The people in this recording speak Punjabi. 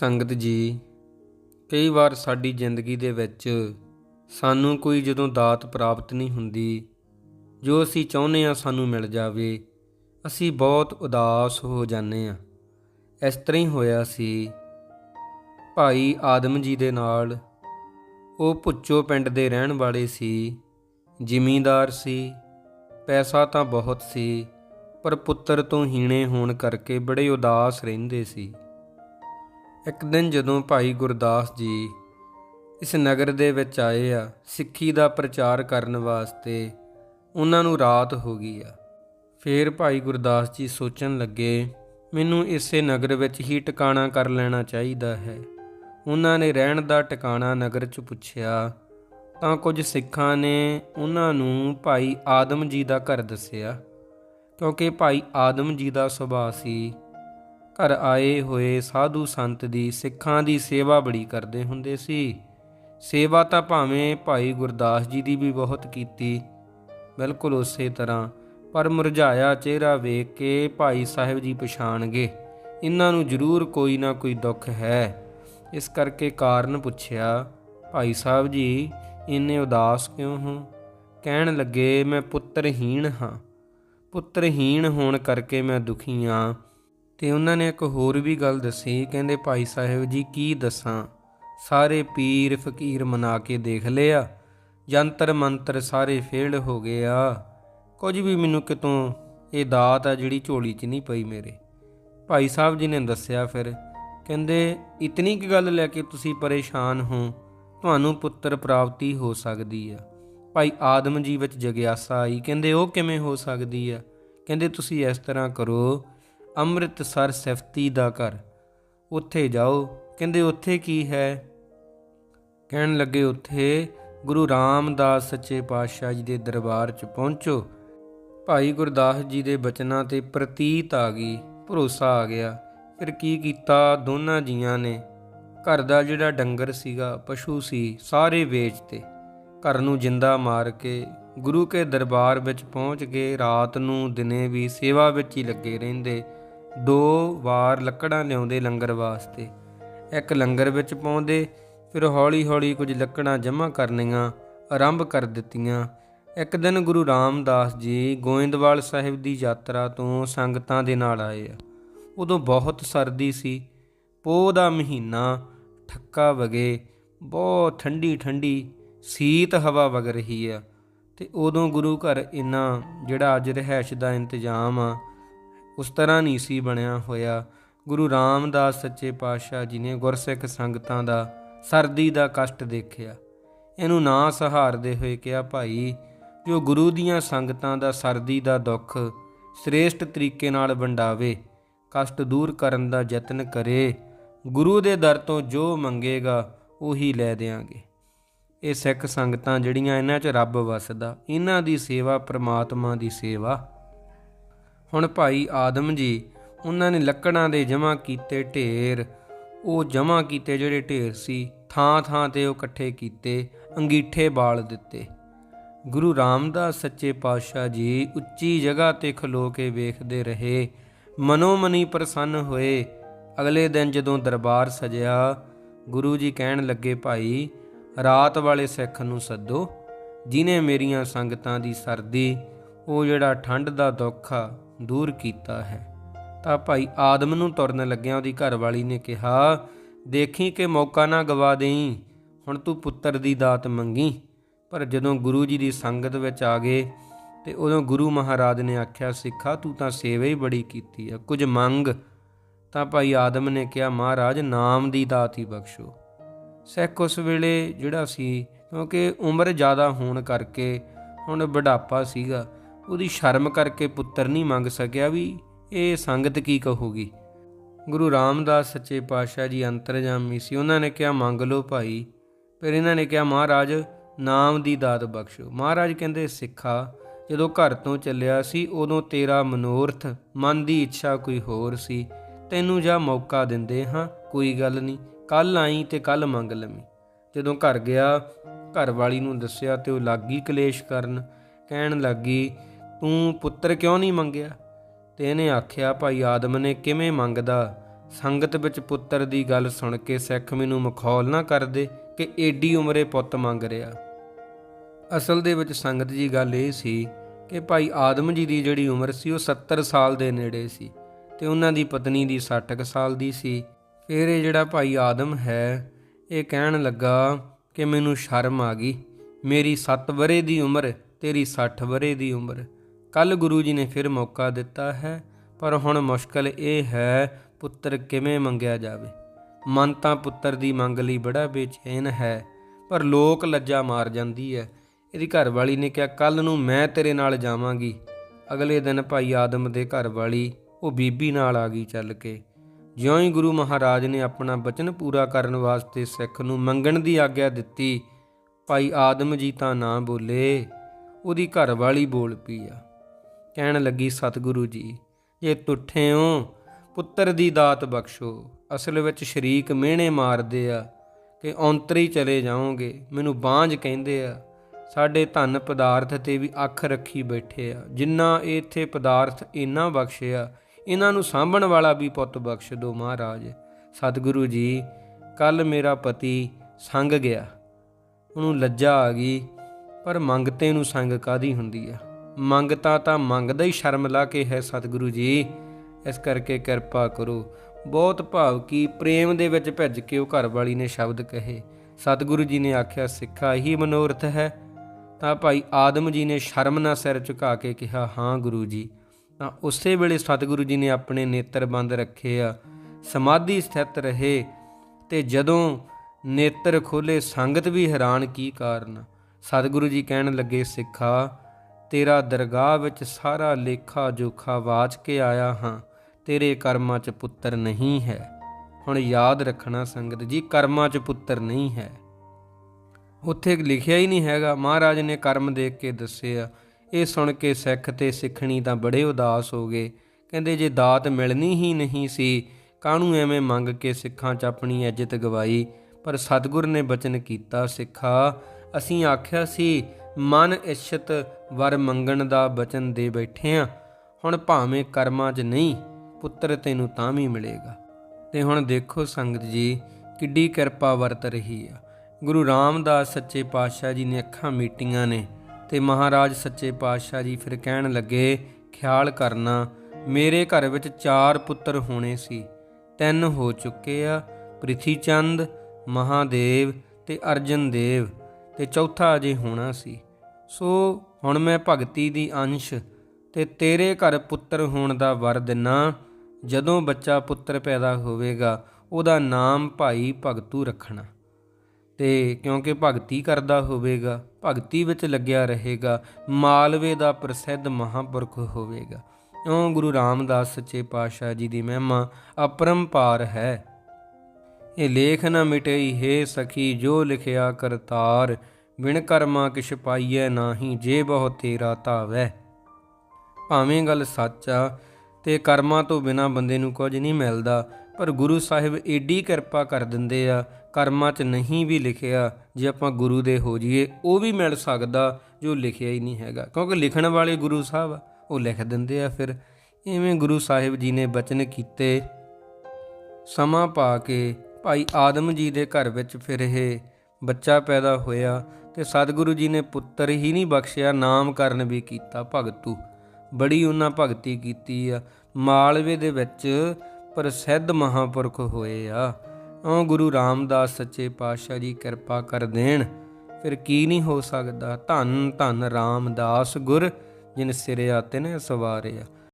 ਸੰਗਤ ਜੀ, ਕਈ ਵਾਰ ਸਾਡੀ ਜ਼ਿੰਦਗੀ ਦੇ ਵਿੱਚ ਸਾਨੂੰ ਕੋਈ ਜਦੋਂ ਦਾਤ ਪ੍ਰਾਪਤ ਨਹੀਂ ਹੁੰਦੀ, ਜੋ ਅਸੀਂ ਚਾਹੁੰਦੇ ਆ ਸਾਨੂੰ ਮਿਲ ਜਾਵੇ, ਅਸੀਂ ਬਹੁਤ ਉਦਾਸ ਹੋ ਜਾਂਦੇ ਆ ਇਸ ਤਰ੍ਹਾਂ ਹੀ ਹੋਇਆ ਸੀ। ਭਾਈ ਆਦਮ ਜੀ ਦੇ ਨਾਲ ਉਹ ਭੁੱਚੋ ਪਿੰਡ ਦੇ ਰਹਿਣ ਵਾਲੇ ਸੀ, ਜ਼ਿਮੀਂਦਾਰ ਸੀ, ਪੈਸਾ ਤਾਂ ਬਹੁਤ ਸੀ, ਪਰ ਪੁੱਤਰ ਤੋਂ ਹੀਣੇ ਹੋਣ ਕਰਕੇ ਬੜੇ ਉਦਾਸ ਰਹਿੰਦੇ ਸੀ। ਇੱਕ ਦਿਨ ਜਦੋਂ ਭਾਈ ਗੁਰਦਾਸ ਜੀ ਇਸ ਨਗਰ ਦੇ ਵਿੱਚ ਆਏ ਆ, ਸਿੱਖੀ ਦਾ ਪ੍ਰਚਾਰ ਕਰਨ ਵਾਸਤੇ, ਉਹਨਾਂ ਨੂੰ ਰਾਤ ਹੋ ਗਈ ਆ। ਫੇਰ ਭਾਈ ਗੁਰਦਾਸ ਜੀ ਸੋਚਣ ਲੱਗੇ, ਮੈਨੂੰ ਇਸੇ ਨਗਰ ਵਿੱਚ ਹੀ ਟਿਕਾਣਾ ਕਰ ਲੈਣਾ ਚਾਹੀਦਾ ਹੈ। ਉਹਨਾਂ ਨੇ ਰਹਿਣ ਦਾ ਟਿਕਾਣਾ ਨਗਰ 'ਚ ਪੁੱਛਿਆ, ਤਾਂ ਕੁਝ ਸਿੱਖਾਂ ਨੇ ਉਹਨਾਂ ਨੂੰ ਭਾਈ ਆਦਮ ਜੀ ਦਾ ਘਰ ਦੱਸਿਆ? ਕਿਉਂਕਿ ਭਾਈ ਆਦਮ ਜੀ ਦਾ ਸੁਭਾਅ ਸੀ ਘਰ ਆਏ ਹੋਏ ਸਾਧੂ ਸੰਤ ਦੀ ਸਿੱਖਾਂ ਦੀ ਸੇਵਾ ਬੜੀ ਕਰਦੇ ਹੁੰਦੇ ਸੀ। ਸੇਵਾ ਤਾਂ ਭਾਵੇਂ ਭਾਈ ਗੁਰਦਾਸ ਜੀ ਦੀ ਵੀ ਬਹੁਤ ਕੀਤੀ, ਬਿਲਕੁਲ ਉਸੇ ਤਰ੍ਹਾਂ, ਪਰ ਮੁਰਝਾਇਆ ਚਿਹਰਾ ਵੇਖ ਕੇ ਭਾਈ ਸਾਹਿਬ ਜੀ ਪਛਾਣਗੇ, ਇਹਨਾਂ ਨੂੰ ਜ਼ਰੂਰ ਕੋਈ ਨਾ ਕੋਈ ਦੁੱਖ ਹੈ। ਇਸ ਕਰਕੇ ਕਾਰਨ ਪੁੱਛਿਆ, ਭਾਈ ਸਾਹਿਬ ਜੀ, ਇੰਨੇ ਉਦਾਸ ਕਿਉਂ ਹੋ? ਕਹਿਣ ਲੱਗੇ ਮੈਂ ਪੁੱਤਰਹੀਣ ਹਾਂ। ਪੁੱਤਰਹੀਣ ਹੋਣ ਕਰਕੇ ਮੈਂ ਦੁਖੀ ਹਾਂ। ਤੇ ਉਹਨਾਂ ਨੇ ਇੱਕ ਹੋਰ ਵੀ ਗੱਲ ਦੱਸੀ, ਕਹਿੰਦੇ ਭਾਈ ਸਾਹਿਬ ਜੀ ਕੀ ਦੱਸਾਂ? ਸਾਰੇ ਪੀਰ ਫਕੀਰ ਮਨਾ ਕੇ ਦੇਖ ਲਿਆ, ਜੰਤਰ ਮੰਤਰ ਸਾਰੇ ਫੇਲ ਹੋ ਗਏ ਆ। ਕੁਝ ਵੀ ਮੈਨੂੰ ਕਿਤੋਂ ਇਹ ਦਾਤ ਆ ਜਿਹੜੀ ਝੋਲੀ 'ਚ ਨਹੀਂ ਪਈ ਮੇਰੇ। ਭਾਈ ਸਾਹਿਬ ਜੀ ਨੇ ਦੱਸਿਆ ਫਿਰ, ਕਹਿੰਦੇ, ਇਤਨੀ ਕੀ ਗੱਲ ਲੈ ਕੇ ਤੁਸੀਂ ਪਰੇਸ਼ਾਨ ਹੋ, ਤੁਹਾਨੂੰ ਪੁੱਤਰ ਪ੍ਰਾਪਤੀ ਹੋ ਸਕਦੀ ਆ। ਭਾਈ ਆਦਮ ਜੀ ਵਿੱਚ ਜਗਿਆਸਾ ਆਈ, ਕਹਿੰਦੇ, ਉਹ ਕਿਵੇਂ ਹੋ ਸਕਦੀ ਆ? ਕਹਿੰਦੇ, ਤੁਸੀਂ ਇਸ ਤਰ੍ਹਾਂ ਕਰੋ ਅੰਮ੍ਰਿਤਸਰ ਸਿਫਤੀ ਦਾ ਘਰ। ਉੱਥੇ ਜਾਓ। ਕਹਿੰਦੇ, ਉੱਥੇ ਕੀ ਹੈ? ਕਹਿਣ ਲੱਗੇ, ਉੱਥੇ ਗੁਰੂ ਰਾਮਦਾਸ ਸੱਚੇ ਪਾਤਸ਼ਾਹ ਜੀ ਦੇ ਦਰਬਾਰ 'ਚ ਪਹੁੰਚੋ। ਭਾਈ ਗੁਰਦਾਸ ਜੀ ਦੇ ਬਚਨਾਂ ਤੇ ਪ੍ਰਤੀਤ ਆ ਗਈ, ਭਰੋਸਾ ਆ ਗਿਆ। ਫਿਰ ਕੀ ਕੀਤਾ? ਦੋਨਾਂ ਜੀਆਂ ਨੇ ਘਰ ਦਾ ਜਿਹੜਾ ਡੰਗਰ ਸੀਗਾ, ਪਸ਼ੂ ਸੀ, ਸਾਰੇ ਵੇਚਤੇ ਘਰ ਨੂੰ ਜਿੰਦਾ ਮਾਰ ਕੇ ਗੁਰੂ ਕੇ ਦਰਬਾਰ ਵਿੱਚ ਪਹੁੰਚ ਕੇ ਰਾਤ ਨੂੰ ਦਿਨੇ ਵੀ ਸੇਵਾ ਵਿੱਚ ਹੀ ਲੱਗੇ ਰਹਿੰਦੇ। ਦੋ ਵਾਰ ਲੱਕੜਾਂ ਲਿਆਉਂਦੇ ਲੰਗਰ ਵਾਸਤੇ। ਇੱਕ ਲੰਗਰ ਵਿੱਚ ਪਾਉਂਦੇ, ਫਿਰ ਹੌਲੀ-ਹੌਲੀ ਕੁਝ ਲੱਕੜਾਂ ਜਮ੍ਹਾਂ ਕਰਨੀਆਂ, ਆਰੰਭ ਕਰ ਦਿੱਤੀਆਂ। ਇੱਕ ਦਿਨ ਗੁਰੂ ਰਾਮਦਾਸ ਜੀ ਗੋਇੰਦਵਾਲ ਸਾਹਿਬ ਦੀ ਯਾਤਰਾ ਤੋਂ ਸੰਗਤਾਂ ਦੇ ਨਾਲ ਆਏ। ਆ ਉਦੋਂ ਬਹੁਤ ਸਰਦੀ ਸੀ। ਪੋਹ ਦਾ ਮਹੀਨਾ, ਠੱਕਾ ਵਗੇ, ਬਹੁਤ ਠੰਡੀ ਠੰਡੀ ਸੀਤ ਹਵਾ ਵਗ ਰਹੀ ਆ। ਤੇ ਉਦੋਂ ਗੁਰੂ ਘਰ ਇਹਨਾਂ ਜਿਹੜਾ ਅੱਜ ਰਹਿائش ਦਾ ਇੰਤਜ਼ਾਮ ਆ ਉਸ ਤਰ੍ਹਾਂ ਨਹੀਂ ਸੀ ਬਣਿਆ ਹੋਇਆ। ਗੁਰੂ ਰਾਮਦਾਸ ਸੱਚੇ ਪਾਤਸ਼ਾਹ ਜੀ ਨੇ ਗੁਰਸਿੱਖ ਸੰਗਤਾਂ ਦਾ ਸਰਦੀ ਦਾ ਕਸ਼ਟ ਦੇਖਿਆ। ਇਹਨੂੰ ਨਾ ਸਹਾਰਦੇ ਹੋਏ ਕਿਹਾ, ਭਾਈ, ਜੋ ਗੁਰੂ ਦੀਆਂ ਸੰਗਤਾਂ ਦਾ ਸਰਦੀ ਦਾ ਦੁੱਖ ਸ੍ਰੇਸ਼ਟ ਤਰੀਕੇ ਨਾਲ ਵੰਡਾਵੇ, ਕਸ਼ਟ ਦੂਰ ਕਰਨ ਦਾ ਯਤਨ ਕਰੇ, ਗੁਰੂ ਦੇ ਦਰ ਤੋਂ ਜੋ ਮੰਗੇਗਾ ਉਹੀ ਲੈ ਦੇਾਂਗੇ ਇਹ ਸਿੱਖ ਸੰਗਤਾਂ ਜਿਹੜੀਆਂ ਇਹਨਾਂ 'ਚ ਰੱਬ ਵਸਦਾ, ਇਹਨਾਂ ਦੀ ਸੇਵਾ ਪ੍ਰਮਾਤਮਾ ਦੀ ਸੇਵਾ ਹੁਣ ਭਾਈ ਆਦਮ ਜੀ, ਉਹਨਾਂ ਨੇ ਲੱਕੜਾਂ ਦੇ ਜਮ੍ਹਾਂ ਕੀਤੇ ਢੇਰ। ਉਹ ਜਮ੍ਹਾਂ ਕੀਤੇ ਜਿਹੜੇ ਢੇਰ ਸੀ, ਥਾਂ ਥਾਂ ਤੇ ਉਹ ਇਕੱਠੇ ਕੀਤੇ, ਅੰਗੀਠੇ ਬਾਲ ਦਿੱਤੇ। ਗੁਰੂ ਰਾਮਦਾਸ ਸੱਚੇ ਪਾਤਸ਼ਾਹ ਜੀ ਉੱਚੀ ਜਗ੍ਹਾ ਤੇ ਖਲੋ ਕੇ ਵੇਖਦੇ ਰਹੇ। ਮਨੋਮਨੀ ਪ੍ਰਸੰਨ ਹੋਏ। ਅਗਲੇ ਦਿਨ ਜਦੋਂ ਦਰਬਾਰ ਸਜਿਆ, ਗੁਰੂ ਜੀ ਕਹਿਣ ਲੱਗੇ, ਭਾਈ, ਰਾਤ ਵਾਲੇ ਸਿੱਖ ਨੂੰ ਸੱਦੋ। ਜਿਨੇ ਮੇਰੀਆਂ ਸੰਗਤਾਂ ਦੀ ਸਰਦੀ, ਉਹ ਜਿਹੜਾ ਠੰਡ ਦਾ ਦੁੱਖ ਆ ਦੂਰ ਕੀਤਾ ਹੈ। ਤਾਂ ਭਾਈ ਆਦਮ ਨੂੰ ਤੁਰਨ ਲੱਗਿਆ ਉਹਦੀ ਘਰਵਾਲੀ ਨੇ ਕਿਹਾ, ਦੇਖੀ ਕਿ ਮੌਕਾ ਨਾ ਗਵਾ ਦੇਈ। ਹੁਣ ਤੂੰ ਪੁੱਤਰ ਦੀ ਦਾਤ ਮੰਗੀ। ਪਰ ਜਦੋਂ ਗੁਰੂ ਜੀ ਦੀ ਸੰਗਤ ਵਿੱਚ ਆ ਗਏ ਤੇ ਉਦੋਂ ਗੁਰੂ ਮਹਾਰਾਜ ਨੇ ਆਖਿਆ, ਸਿੱਖਾ, ਤੂੰ ਤਾਂ ਸੇਵਾ ਹੀ ਬੜੀ ਕੀਤੀ ਆ, ਕੁਝ ਮੰਗ। ਤਾਂ ਭਾਈ ਆਦਮ ਨੇ ਕਿਹਾ, ਮਹਾਰਾਜ, ਨਾਮ ਦੀ ਦਾਤ ਹੀ ਬਖਸ਼ੋ। ਸਿੱਖ ਉਸ ਵੇਲੇ ਜਿਹੜਾ ਸੀ, ਕਿਉਂਕਿ ਉਮਰ ਜ਼ਿਆਦਾ ਹੋਣ ਕਰਕੇ ਹੁਣ ਬੁਢਾਪਾ ਸੀਗਾ ਉਹਦੀ ਸ਼ਰਮ ਕਰਕੇ ਪੁੱਤਰ ਨਹੀਂ ਮੰਗ ਸਕਿਆ ਵੀ ਇਹ ਸੰਗਤ ਕੀ ਕਹੂਗੀ। ਗੁਰੂ ਰਾਮਦਾਸ ਸੱਚੇ ਪਾਤਸ਼ਾਹ ਜੀ ਅੰਤਰਜਾਮੀ ਸੀ। ਉਹਨਾਂ ਨੇ ਕਿਹਾ, ਮੰਗ ਲਓ ਭਾਈ। ਫਿਰ ਇਹਨਾਂ ਨੇ ਕਿਹਾ, ਮਹਾਰਾਜ, ਨਾਮ ਦੀ ਦਾਤ ਬਖਸ਼ੋ। ਮਹਾਰਾਜ ਕਹਿੰਦੇ, ਸਿੱਖਾ, ਜਦੋਂ ਘਰ ਤੋਂ ਚੱਲਿਆ ਸੀ, ਉਦੋਂ ਤੇਰਾ ਮਨੋਰਥ, ਮਨ ਦੀ ਇੱਛਾ ਕੋਈ ਹੋਰ ਸੀ। ਤੈਨੂੰ ਜਾਂ ਮੌਕਾ ਦਿੰਦੇ ਹਾਂ, ਕੋਈ ਗੱਲ ਨਹੀਂ। ਕੱਲ ਆਈ ਤੇ ਕੱਲ ਮੰਗ ਲਵੀਂ। ਜਦੋਂ ਘਰ ਗਿਆ ਘਰ ਵਾਲੀ ਨੂੰ ਦੱਸਿਆ ਤੇ ਉਹ ਲੱਗੀ ਕਲੇਸ਼ ਕਰਨ, ਕਹਿਣ ਲੱਗੀ ਤੂੰ ਪੁੱਤਰ ਕਿਉਂ ਨਹੀਂ ਮੰਗਿਆ? ਤੇ ਇਹਨੇ ਆਖਿਆ, ਭਾਈ ਆਦਮ ਨੇ ਕਿਵੇਂ ਮੰਗਦਾ? ਸੰਗਤ ਵਿੱਚ ਪੁੱਤਰ ਦੀ ਗੱਲ ਸੁਣ ਕੇ ਸਿੱਖ ਮੈਨੂੰ ਮਖੌਲ ਨਾ ਕਰਦੇ ਕਿ ਏਡੀ ਉਮਰੇ ਪੁੱਤ ਮੰਗ ਰਿਹਾ। ਅਸਲ ਦੇ ਵਿੱਚ ਸੰਗਤ ਜੀ ਗੱਲ ਇਹ ਸੀ ਕਿ ਭਾਈ ਆਦਮ ਜੀ ਦੀ ਜਿਹੜੀ ਉਮਰ ਸੀ, ਉਹ 70 ਸਾਲ ਦੇ ਨੇੜੇ ਸੀ ਤੇ ਉਹਨਾਂ ਦੀ ਪਤਨੀ ਦੀ 60 ਕੁ ਸਾਲ ਦੀ ਸੀ। ਫਿਰ ਇਹ ਜਿਹੜਾ ਭਾਈ ਆਦਮ ਹੈ, ਇਹ ਕਹਿਣ ਲੱਗਾ ਕਿ ਮੈਨੂੰ ਸ਼ਰਮ ਆ ਗਈ। ਮੇਰੀ 7 ਵਰੇ ਦੀ ਉਮਰ, ਤੇਰੀ 60 ਵਰੇ ਦੀ ਉਮਰ। ਕੱਲ ਗੁਰੂ ਜੀ ਨੇ ਫਿਰ ਮੌਕਾ ਦਿੱਤਾ ਹੈ, ਪਰ ਹੁਣ ਮੁਸ਼ਕਲ ਇਹ ਹੈ, ਪੁੱਤਰ ਕਿਵੇਂ ਮੰਗਿਆ ਜਾਵੇ? ਮਨ ਤਾਂ ਪੁੱਤਰ ਦੀ ਮੰਗ ਲਈ ਬੜਾ ਬੇਚੈਨ ਹੈ, ਪਰ ਲੋਕ ਲੱਜਾ ਮਾਰ ਜਾਂਦੀ ਹੈ। ਇਹਦੀ ਘਰਵਾਲੀ ਨੇ ਕਿਹਾ ਕੱਲ ਨੂੰ ਮੈਂ ਤੇਰੇ ਨਾਲ ਜਾਵਾਂਗੀ। ਅਗਲੇ ਦਿਨ ਭਾਈ ਆਦਮ ਦੇ ਘਰਵਾਲੀ, ਉਹ ਬੀਬੀ ਨਾਲ ਆ ਗਈ ਚੱਲ ਕੇ। ਜਿਉਂ ਹੀ ਗੁਰੂ ਮਹਾਰਾਜ ਨੇ ਆਪਣਾ ਬਚਨ ਪੂਰਾ ਕਰਨ ਵਾਸਤੇ ਸਿੱਖ ਨੂੰ ਮੰਗਣ ਦੀ ਆਗਿਆ ਦਿੱਤੀ, ਭਾਈ ਆਦਮ ਜੀ ਤਾਂ ਨਾ ਬੋਲੇ, ਉਹਦੀ ਘਰਵਾਲੀ ਬੋਲ ਪਈ ਆ। ਕਹਿਣ ਲੱਗੀ, ਸਤਿਗੁਰੂ ਜੀ, ਜੇ ਤੁੱਠੇ ਹੋ ਪੁੱਤਰ ਦੀ ਦਾਤ ਬਖਸ਼ੋ, ਅਸਲ ਵਿੱਚ ਸ਼ਰੀਕ ਮਿਹਣੇ ਮਾਰਦੇ ਆ ਕਿ ਔਂਤਰੀ ਚਲੇ ਜਾਓਗੇ। ਮੈਨੂੰ ਬਾਂਝ ਕਹਿੰਦੇ ਆ, ਸਾਡੇ ਧਨ ਪਦਾਰਥ ਤੇ ਵੀ ਅੱਖ ਰੱਖੀ ਬੈਠੇ ਆ। ਜਿੰਨਾ ਇੱਥੇ ਪਦਾਰਥ ਇੰਨਾ ਬਖਸ਼ਿਆ ਇਹਨਾਂ ਨੂੰ ਸਾਂਭਣ ਵਾਲਾ ਵੀ ਪੁੱਤ ਬਖਸ਼ ਦਿਓ ਮਹਾਰਾਜ। ਸਤਿਗੁਰੂ ਜੀ ਕੱਲ ਮੇਰਾ ਪਤੀ ਸੰਗ ਗਿਆ। ਉਹਨੂੰ ਲੱਜਾ ਆ ਗਈ, ਪਰ ਮੰਗਤੇ ਨੂੰ ਸੰਗ ਕਾਦੀ ਹੁੰਦੀ ਆ? ਮੰਗਤਾ ਤਾਂ ਮੰਗਦਾ ਹੀ ਸ਼ਰਮ ਲਾ ਕੇ ਹੈ ਸਤਿਗੁਰੂ ਜੀ। ਇਸ ਕਰਕੇ ਕਿਰਪਾ ਕਰੋ। ਬਹੁਤ ਭਾਵ ਕੀ ਪ੍ਰੇਮ ਦੇ ਵਿੱਚ ਭਿੱਜ ਕੇ ਉਹ ਘਰ ਵਾਲੀ ਨੇ ਸ਼ਬਦ ਕਹੇ। ਸਤਿਗੁਰੂ ਜੀ ਨੇ ਆਖਿਆ, ਸਿੱਖਾ ਹੀ ਮਨੋਰਥ ਹੈ। ਤਾਂ ਭਾਈ ਆਦਮ ਜੀ ਨੇ ਸ਼ਰਮ ਨਾਲ ਸਿਰ ਝੁਕਾ ਕੇ ਕਿਹਾ, ਹਾਂ ਗੁਰੂ ਜੀ। ਤਾਂ ਉਸੇ ਵੇਲੇ ਸਤਿਗੁਰੂ ਜੀ ਨੇ ਆਪਣੇ ਨੇਤਰ ਬੰਦ ਰੱਖੇ ਆ। ਸਮਾਧੀ ਸਥਿਤ ਰਹੇ ਤੇ ਜਦੋਂ ਨੇਤਰ ਖੋਲੇ ਸੰਗਤ ਵੀ ਹੈਰਾਨ ਕੀ ਕਾਰਨ। ਸਤਿਗੁਰੂ ਜੀ ਕਹਿਣ ਲੱਗੇ, ਸਿੱਖਾ ਤੇਰਾ ਦਰਗਾਹ ਵਿੱਚ ਸਾਰਾ ਲੇਖਾ ਜੋਖਾ ਵਾਚ ਕੇ ਆਇਆ ਹਾਂ। ਤੇਰੇ ਕਰਮਾਂ 'ਚ ਪੁੱਤਰ ਨਹੀਂ ਹੈ। ਹੁਣ ਯਾਦ ਰੱਖਣਾ ਸੰਗਤ ਜੀ, ਕਰਮਾਂ 'ਚ ਪੁੱਤਰ ਨਹੀਂ ਹੈ। ਉੱਥੇ ਲਿਖਿਆ ਹੀ ਨਹੀਂ ਹੈਗਾ। ਮਹਾਰਾਜ ਨੇ ਕਰਮ ਦੇਖ ਕੇ ਦੱਸਿਆ, ਇਹ ਸੁਣ ਕੇ ਸਿੱਖ ਤੇ ਸਿੱਖਣੀ ਤਾਂ ਬੜੇ ਉਦਾਸ ਹੋ ਗਏ। ਕਹਿੰਦੇ, ਜੇ ਦਾਤ ਮਿਲਣੀ ਹੀ ਨਹੀਂ ਸੀ, ਕਾਹਨੂੰ ਐਵੇਂ ਮੰਗ ਕੇ ਸਿੱਖਾਂ 'ਚ ਆਪਣੀ ਇੱਜ਼ਤ ਗਵਾਈ? ਪਰ ਸਤਿਗੁਰ ਨੇ ਬਚਨ ਕੀਤਾ, ਸਿੱਖਾ, ਅਸੀਂ ਆਖਿਆ ਸੀ ਮਨ ਇਛਤ ਵਰ ਮੰਗਣ ਦਾ ਬਚਨ ਦੇ ਬੈਠੇ ਆ। ਹੁਣ ਭਾਵੇਂ ਕਰਮਾਂ 'ਚ ਨਹੀਂ, ਪੁੱਤਰ ਤੈਨੂੰ ਤਾਂ ਵੀ ਮਿਲੇਗਾ। ਤੇ ਹੁਣ ਦੇਖੋ ਸੰਗਤ ਜੀ, ਕਿੱਡੀ ਕਿਰਪਾ ਵਰਤ ਰਹੀ ਆ। ਗੁਰੂ ਰਾਮਦਾਸ ਸੱਚੇ ਪਾਤਸ਼ਾਹ ਜੀ ਨੇ ਅੱਖਾਂ ਮੀਟੀਆਂ ਨੇ ਤੇ ਮਹਾਰਾਜ ਸੱਚੇ ਪਾਤਸ਼ਾਹ ਜੀ ਫਿਰ ਕਹਿਣ ਲੱਗੇ, ਖਿਆਲ ਕਰਨਾ, ਮੇਰੇ ਘਰ ਵਿੱਚ ਚਾਰ ਪੁੱਤਰ ਹੋਣੇ ਸੀ। ਤਿੰਨ ਹੋ ਚੁੱਕੇ ਆ ਪ੍ਰਿਥੀ ਚੰਦ ਮਹਾਦੇਵ ਤੇ ਅਰਜਨ ਦੇਵ ਤੇ ਚੌਥਾ ਅਜੇ ਹੋਣਾ ਸੀ। ਸੋ ਹੁਣ ਮੈਂ ਭਗਤੀ ਦੀ ਅੰਸ਼ ਤੇ ਤੇਰੇ ਘਰ ਪੁੱਤਰ ਹੋਣ ਦਾ ਵਰ ਦਿਨਾ। ਜਦੋਂ ਬੱਚਾ ਪੁੱਤਰ ਪੈਦਾ ਹੋਵੇਗਾ, ਉਹਦਾ ਨਾਮ ਭਾਈ ਭਗਤੂ ਰੱਖਣਾ। ਤੇ ਕਿਉਂਕਿ ਭਗਤੀ ਕਰਦਾ ਹੋਵੇਗਾ, ਭਗਤੀ ਵਿੱਚ ਲੱਗਿਆ ਰਹੇਗਾ, ਮਾਲਵੇ ਦਾ ਪ੍ਰਸਿੱਧ ਮਹਾਪੁਰਖ ਹੋਵੇਗਾ। ਇਉਂ ਗੁਰੂ ਰਾਮਦਾਸ ਸੱਚੇ ਪਾਤਸ਼ਾਹ ਜੀ ਦੀ ਮਹਿਮਾ ਅਪਰੰਪਾਰ ਹੈ। ਇਹ ਲੇਖ ਨਾ ਮਿਟਈ, ਹੈ ਸਖੀ, ਜੋ ਲਿਖਿਆ ਕਰਤਾਰ। ਵਿਣ ਕਰਮਾ ਕਿਛ ਪਾਈਐ ਨਾਹੀ ਜੇ ਬਹੁ ਤੇਰਾ ਧਾਵੈ। ਭਾਵੇਂ ਗੱਲ ਸੱਚ ਆ ਤੇ ਕਰਮਾਂ ਤੋਂ ਬਿਨਾ ਬੰਦੇ ਨੂੰ ਕੁਝ ਨਹੀਂ ਮਿਲਦਾ ਪਰ ਗੁਰੂ ਸਾਹਿਬ ਏਡੀ ਕਿਰਪਾ ਕਰ ਦਿੰਦੇ ਆ ਕਰਮਾਂ 'ਚ ਨਹੀਂ ਵੀ ਲਿਖਿਆ ਜੇ ਆਪਾਂ ਗੁਰੂ ਦੇ ਹੋ ਜਾਈਏ ਉਹ ਵੀ ਮਿਲ ਸਕਦਾ ਜੋ ਲਿਖਿਆ ਹੀ ਨਹੀਂ ਹੈਗਾ। ਕਿਉਂਕਿ ਲਿਖਣ ਵਾਲੇ ਗੁਰੂ ਸਾਹਿਬ ਆ, ਉਹ ਲਿਖ ਦਿੰਦੇ ਆ ਫਿਰ। ਇਵੇਂ ਗੁਰੂ ਸਾਹਿਬ ਜੀ ਨੇ ਬਚਨ ਕੀਤੇ ਸਮਾਂ ਪਾ ਕੇ ਭਾਈ ਆਦਮ ਜੀ ਦੇ ਘਰ ਵਿੱਚ ਫਿਰ ਇਹ ਬੱਚਾ ਪੈਦਾ ਹੋਇਆ ਤੇ ਸਤਿਗੁਰੂ ਜੀ ਨੇ ਪੁੱਤਰ ਹੀ ਨਹੀਂ ਬਖਸ਼ਿਆ, ਨਾਮਕਰਨ ਵੀ ਕੀਤਾ ਭਗਤੂ। ਬੜੀ ਉਹਨਾਂ ਭਗਤੀ ਕੀਤੀ ਆ। ਮਾਲਵੇ ਦੇ ਵਿੱਚ ਪ੍ਰਸਿੱਧ ਮਹਾਪੁਰਖ ਹੋਏ ਆ। ਉਹ ਗੁਰੂ ਰਾਮਦਾਸ ਸੱਚੇ ਪਾਤਸ਼ਾਹ ਜੀ ਕਿਰਪਾ ਕਰ ਦੇਣ। ਫਿਰ ਕੀ ਨਹੀਂ ਹੋ ਸਕਦਾ? ਧੰਨ ਧੰਨ ਰਾਮਦਾਸ ਗੁਰ, ਜਿਨ ਸਿਰਿਆ ਤਿਨੇ ਸਵਾਰਿਆ।